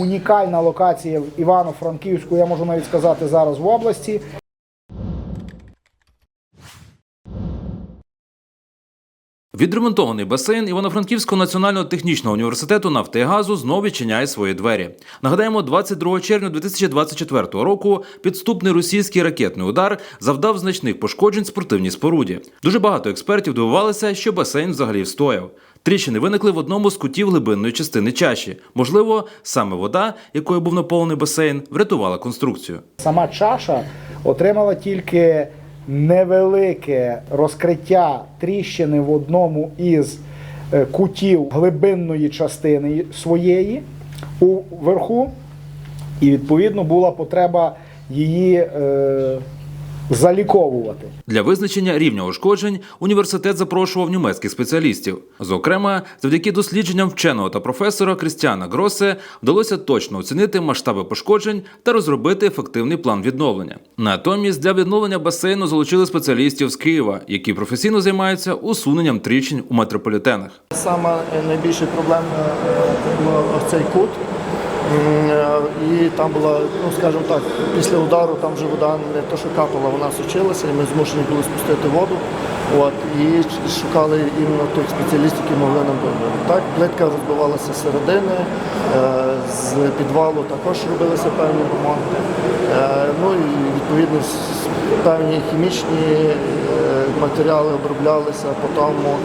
унікальна локація в Івано-Франківську, я можу навіть сказати зараз в області. Відремонтований басейн Івано-Франківського національного технічного університету нафти і газу знову відчиняє свої двері. Нагадаємо, 22 червня 2024 року підступний російський ракетний удар завдав значних пошкоджень спортивній споруді. Дуже багато експертів дивувалися, що басейн взагалі встояв. Тріщини виникли в одному з кутів глибинної частини чаші. Можливо, саме вода, якою був наповнений басейн, врятувала конструкцію. Сама чаша отримала тільки невелике розкриття тріщини в одному із е, кутів глибинної частини своєї уверху, і відповідно була потреба її е, заліковувати. Для визначення рівня ушкоджень університет запрошував німецьких спеціалістів. Зокрема, завдяки дослідженням вченого та професора Крістіана Гросе вдалося точно оцінити масштаби пошкоджень та розробити ефективний план відновлення. Натомість для відновлення басейну залучили спеціалістів з Києва, які професійно займаються усуненням тріщин у метрополітенах. Саме найбільша проблема е, ось цей кут. Е, І там була, ну скажімо так, після удару там вже вода не то, що капала, вона сочилася, і ми змушені були спустити воду. От, і шукали іменно тих спеціалістів, які могли нам допомогти. Так, плитка розбивалася з середини, е, з підвалу також робилися певні ремонти. Е, Ну і відповідно певні хімічні матеріали оброблялися, потім е,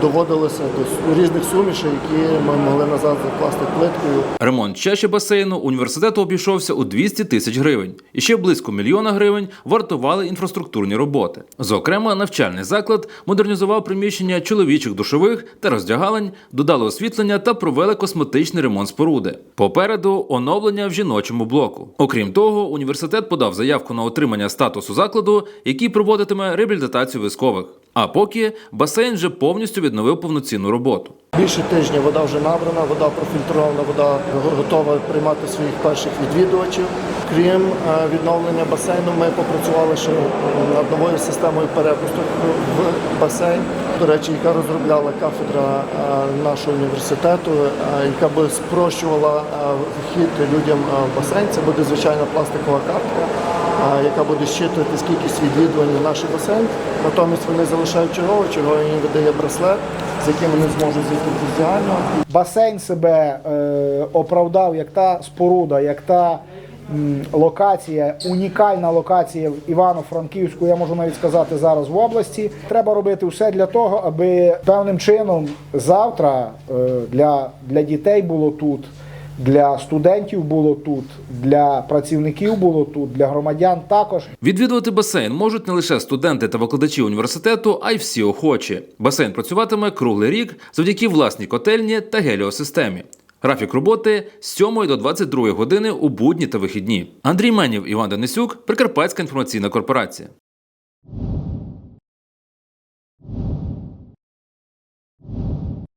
доводилося до різних сумішей, які ми могли назад закласти плиткою. Ремонт чаші басейну університету обійшовся у 200 тисяч гривень. І ще близько мільйона гривень вартували інфраструктурні роботи. Зокрема, навчальний заклад модернізував приміщення чоловічих душових та роздягалень, додали освітлення та провели косметичний ремонт споруди. Попереду оновлення в жіночому блоку. Окрім того, університет подав заявку на отримання статусу закладу, який проводитиме реабілітацію військових. А поки басейн вже повністю відновив повноцінну роботу. Більше тижня вода вже набрана, вода профільтрована, вода готова приймати своїх перших відвідувачів. Крім е, відновлення басейну, ми попрацювали ще над новою системою перепусту в басейн. До речі, яка розробляла кафедра е, нашого університету, е, яка би спрощувала е, вхід людям е, в басейн. Це буде звичайна пластикова картка. Яка буде щитувати кількість відвідувань в наш басейн. Натомість вони залишають чергово, черговий їм видає браслет, з яким вони зможуть зайти візуально. Басейн себе е, оправдав як та споруда, як та локація, унікальна локація в Івано-Франківську, я можу навіть сказати зараз в області. Треба робити все для того, аби певним чином завтра е, для, для дітей було тут. Для студентів було тут, для працівників було тут, для громадян також. Відвідувати басейн можуть не лише студенти та викладачі університету, а й всі охочі. Басейн працюватиме круглий рік завдяки власній котельні та геліосистемі. Графік роботи з 7 до 22 години у будні та вихідні. Андрій Менів, Іван Денисюк, Прикарпатська інформаційна корпорація.